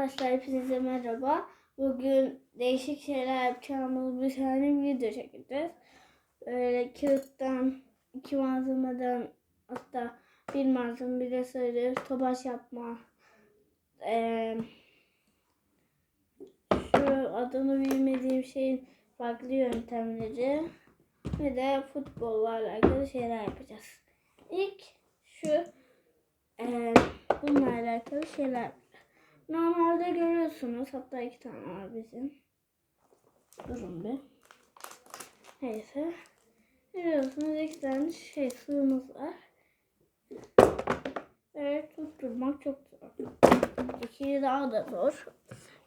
Arkadaşlar hepinize merhaba. Bugün değişik şeyler yapacağımız bir tane video çekeceğiz. Böyle kağıttan, iki malzemeden hatta bir malzeme bir de sarı tobaş yapma. Ee, şu adını bilmediğim şeyin farklı yöntemleri ve de futbolla alakalı şeyler yapacağız. İlk şu ee, bununla alakalı şeyler. Normalde görüyorsunuz. Hatta iki tane var bizim. Durun bir. Neyse. Görüyorsunuz iki tane şey sığımız var. Ve tutturmak çok zor. İkiyi daha da zor.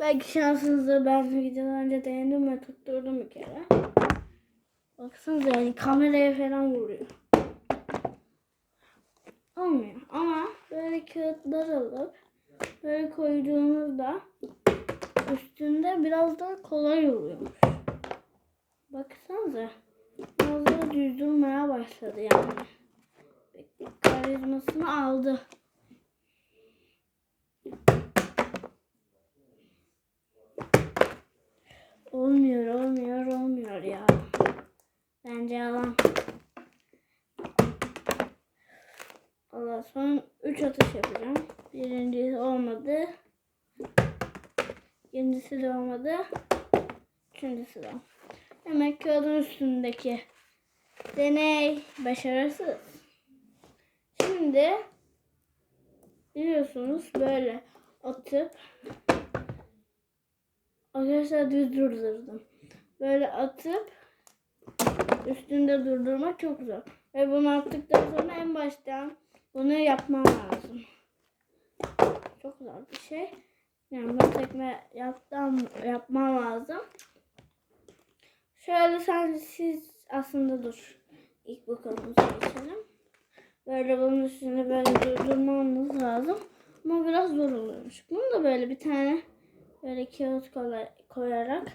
Belki şansınızda ben videodan önce denedim ve tutturdum bir kere. Baksanıza yani kameraya falan vuruyor olmuyor. Ama böyle kağıtlar alıp böyle koyduğunuzda üstünde biraz daha kolay oluyormuş. Baksanıza. Biraz daha düz durmaya başladı yani. Karizmasını aldı. Olmuyor, olmuyor, olmuyor ya. Bence yalan. Allah son 3 atış yapacağım. Birincisi olmadı. İkincisi de olmadı. Üçüncüsü de. Demek kağıdın üstündeki deney başarısız. Şimdi biliyorsunuz böyle atıp arkadaşlar düz durdurdum. Böyle atıp üstünde durdurmak çok zor. Ve bunu attıktan sonra en baştan bunu yapmam lazım. Çok zor bir şey. Yani bu tekme yaptım, yapmam lazım. Şöyle sen siz aslında dur. İlk bakalımıza geçelim. Böyle bunun üstünde böyle durdurmamız lazım. Ama biraz zor oluyormuş. Bunu da böyle bir tane böyle kağıt koyarak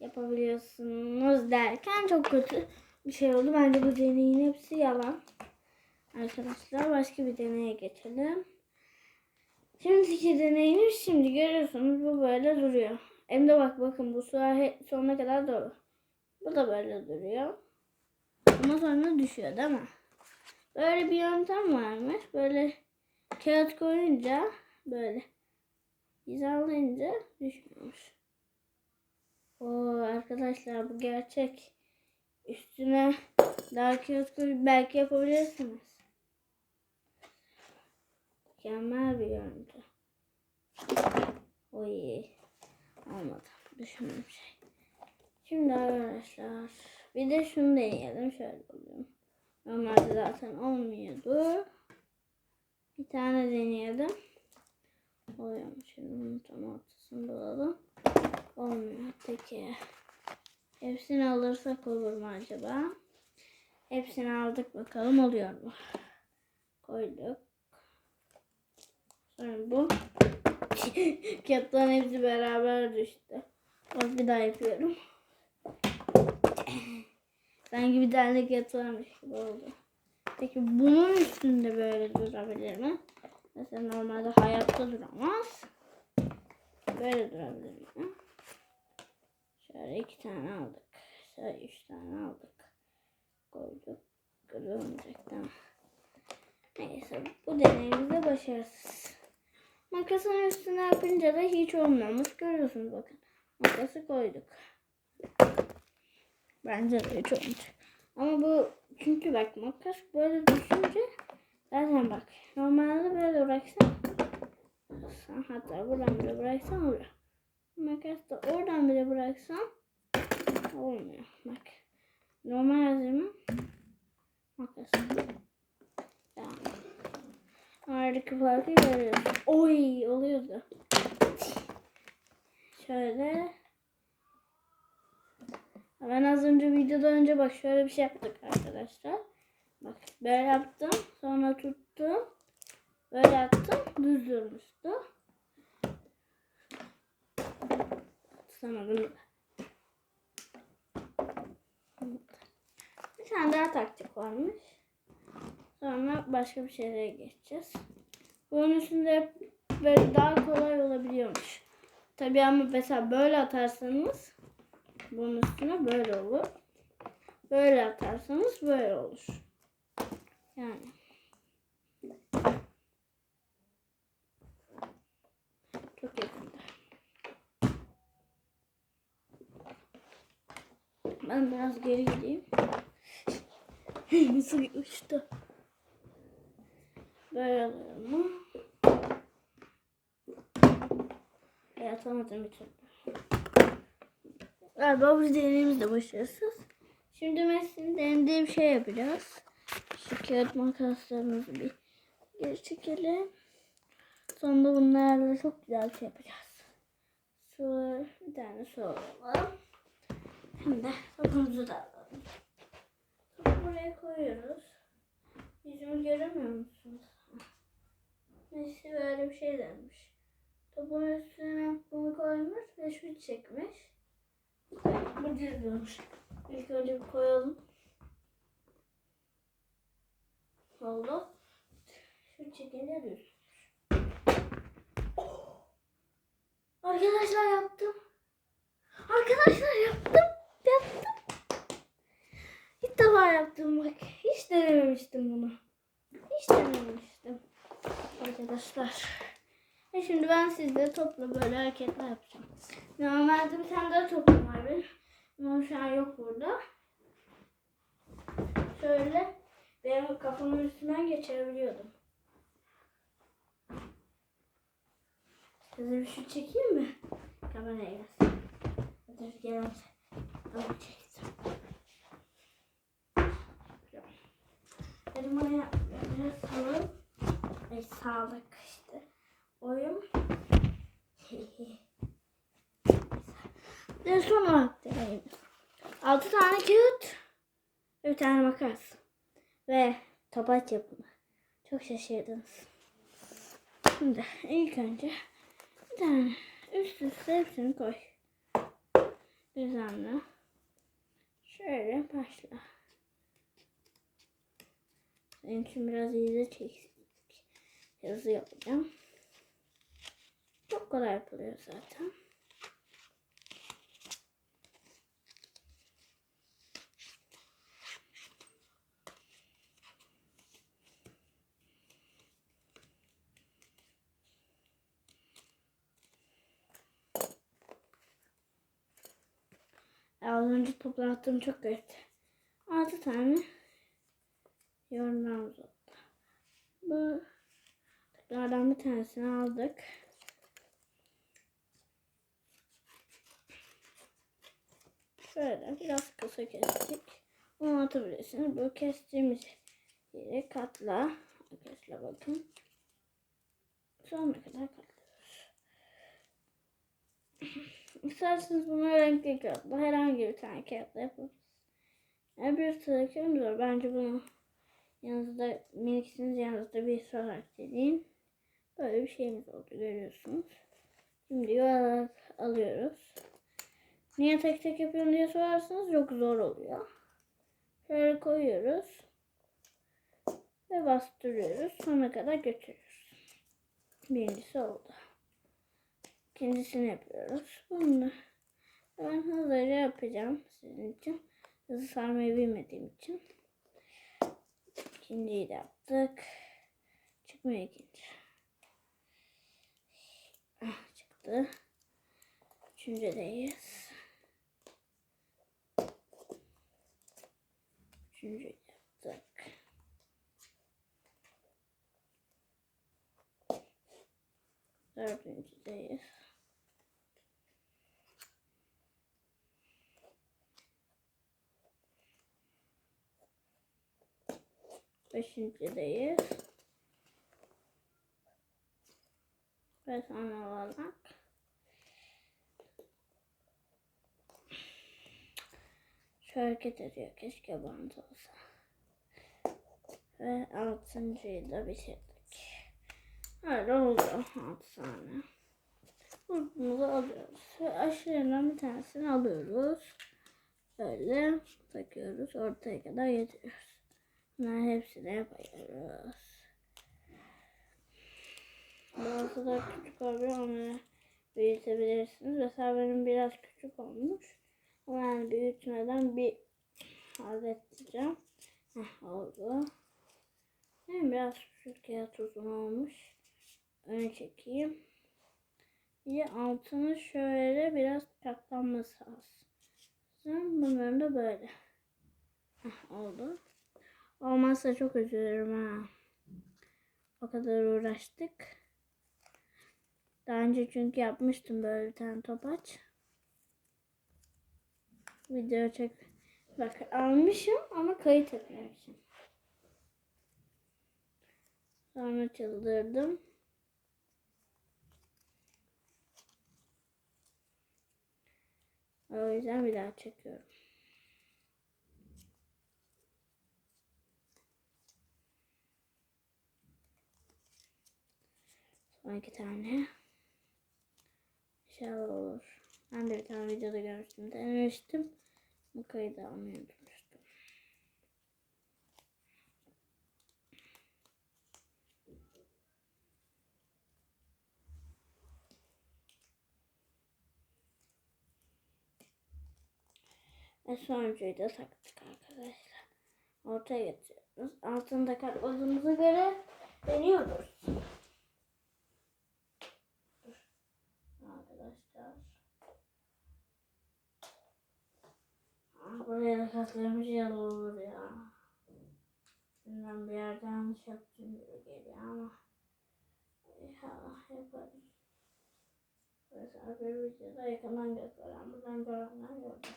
yapabiliyorsunuz derken çok kötü bir şey oldu. Bence bu deneyin hepsi yalan. Arkadaşlar başka bir deneye geçelim. Şimdiki deneyimiz şimdi görüyorsunuz bu böyle duruyor. Hem de bak bakın bu sıra sonuna kadar dolu. Bu da böyle duruyor. Ama sonra düşüyor değil mi? Böyle bir yöntem varmış. Böyle kağıt koyunca böyle hizalayınca düşmüyormuş. Oo arkadaşlar bu gerçek. Üstüne daha kağıt koyup belki yapabilirsiniz. Mükemmel bir görüntü. Oy. Olmadı. Düşündüğüm şey. Şimdi arkadaşlar bir de şunu deneyelim. Şöyle oluyor. Normalde zaten olmuyordu. Bir tane deneyelim. Oluyormuş. Şimdi bunu tam ortasını bulalım. Olmuyor. Peki. Hepsini alırsak olur mu acaba? Hepsini aldık bakalım oluyor mu? Koyduk. Sonra bu. Kağıtların hepsi beraber düştü. Bak bir daha yapıyorum. Sanki bir tane kağıt varmış gibi oldu. Peki bunun üstünde böyle durabilir mi? Mesela normalde hayatta duramaz. Böyle durabilir mi? Şöyle iki tane aldık. Şöyle üç tane aldık. Koyduk. Görünecekten. Neyse bu deneyimiz de başarısız. Makasın üstüne yapınca da hiç olmamış. Görüyorsunuz bakın. Makası koyduk. Bence de hiç olmuş. Ama bu çünkü bak makas böyle düşünce zaten bak normalde böyle bıraksan hatta buradan bile bıraksan oluyor. Makas da oradan bile bıraksan olmuyor. Bak normal yazımı makas. Tamam. Aradaki farkı görüyorsun. Oy oluyordu. Şöyle. Ben az önce videoda önce bak şöyle bir şey yaptık arkadaşlar. Bak böyle yaptım. Sonra tuttum. Böyle yaptım. Düz durmuştu. Tutamadım. Bir tane daha taktik varmış. Sonra başka bir şeylere geçeceğiz. Bunun üstünde böyle daha kolay olabiliyormuş. Tabii ama mesela böyle atarsanız bunun üstüne böyle olur. Böyle atarsanız böyle olur. Yani. Çok yakında. Ben biraz geri gideyim. Nasıl uçtu? E, atamadım bir türlü. Galiba bu deneyimiz de başarısız. Şimdi Messi'nin denediği bir şey yapacağız. Şu kağıt makaslarımızı bir geri çekelim. Sonra bunlarla çok güzel şey yapacağız. Su, bir tane su alalım. Şimdi topumuzu da alalım. Topu buraya koyuyoruz. Yüzümü göremiyor musunuz? Messi böyle bir şey demiş. Topun üstüne bunu koymuş ve şu çekmiş. Bu düzgünmüş. İlk önce bir koyalım. Oldu. Şu çekince düz. Arkadaşlar yaptım. Arkadaşlar yaptım. Yaptım. İlk defa yaptım bak. Hiç denememiştim bunu. Hiç denememiştim. Arkadaşlar. E şimdi ben sizde topla böyle hareketler yapacağım. Normalde bir tane daha topum var benim. Ama şu an yok burada. Şöyle benim kafamın üstünden geçirebiliyordum. Size bir şu çekeyim mi? Kameraya gelsin. Dur gel. Tamam çektim. Benim oraya biraz sağlık. Ay sağlık işte. Oyun. Ve son olarak deneyim. 6 tane kağıt bir tane makas. Ve topaç yapımı. Çok şaşırdınız. Şimdi ilk önce bir tane üst üste hepsini koy. Düzenle. Şöyle başla. Benim için biraz iyice çektik. Yazı yapacağım. Çok kolay yapılıyor zaten. Az önce toplattığım çok kötü. Altı tane yorumlarımız oldu. Bu tıklardan bir tanesini aldık. Şöyle biraz kısa kestik. Onu atabilirsiniz. Bu kestiğimiz yeri katla. Arkadaşlar bakın. Sonuna kadar katlıyoruz. İsterseniz bunu renkli kağıtla herhangi bir tane kağıtla yapabilirsiniz. Yani bir sıra zor. Bence bunu yanınızda miniksiniz yanınızda bir sorarak deneyin. Böyle bir şeyimiz oldu görüyorsunuz. Şimdi yuvarlak alıyoruz. Niye tek tek yapıyorum diye sorarsanız çok zor oluyor. Şöyle koyuyoruz. Ve bastırıyoruz. Sona kadar götürüyoruz. Birincisi oldu. İkincisini yapıyoruz. Bunu ben hızlıca yapacağım sizin için. Hızlı sarmayı bilmediğim için. İkinciyi de yaptık. Çıkmıyor ikinci. Çıktı. Üçüncüdeyiz. Üçüncüyü yaptık. Dördüncüdeyiz. Beşincideyiz. Ve son olarak şu hareket ediyor. Keşke bant olsa. Ve altıncıyı da bitirdik. Öyle oldu. Altı tane. Bunu alıyoruz. Ve aşağıdan bir tanesini alıyoruz. Böyle takıyoruz. Ortaya kadar getiriyoruz. Bunların hepsini yapıyoruz. Bazıları küçük oluyor onları büyütebilirsiniz. Mesela benim biraz küçük olmuş. Yani büyütmeden bir halledeceğim. Heh, oldu. Benim biraz ya uzun olmuş. Öne çekeyim. Bir altını şöyle biraz katlanması lazım. Bunların da böyle. Heh, oldu. Olmazsa çok üzülürüm ha. O kadar uğraştık. Daha önce çünkü yapmıştım böyle bir tane topaç. Video çek. Bak almışım ama kayıt etmemişim. Sonra çıldırdım. O yüzden bir daha çekiyorum. Son iki tane. İnşallah olur. Ben de bir tane videoda görmüştüm. Denemiştim. Bu kaydı almayı unutmuştum. Ve sonuncuyu da taktık arkadaşlar. Ortaya getiriyoruz. Altını da katladığımıza göre deniyoruz. Arkadaşlar. Ah, Buraya da katlamış yalı olur ya. Bilmem bir yerde yanlış yaptım gibi geliyor ama. İnşallah yaparız. Mesela bir videoda yakından gösteren, buradan görenler gördüm.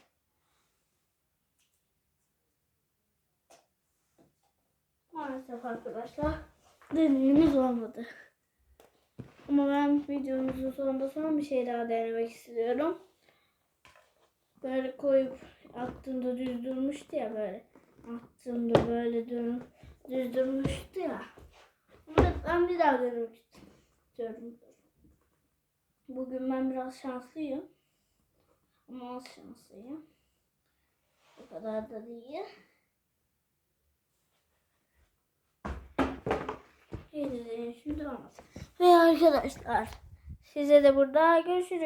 Maalesef arkadaşlar deneyimiz olmadı. Ama ben videomuzun sonunda son bir şey daha denemek istiyorum. Böyle koyup attığımda düz durmuştu ya böyle. Attığımda böyle dön, düz durmuştu ya. Bunu ben bir daha denemek istiyorum. Bugün ben biraz şanslıyım. Ama az şanslıyım. O kadar da değil. Şimdi olmaz. Ve arkadaşlar size de burada görüşürüz.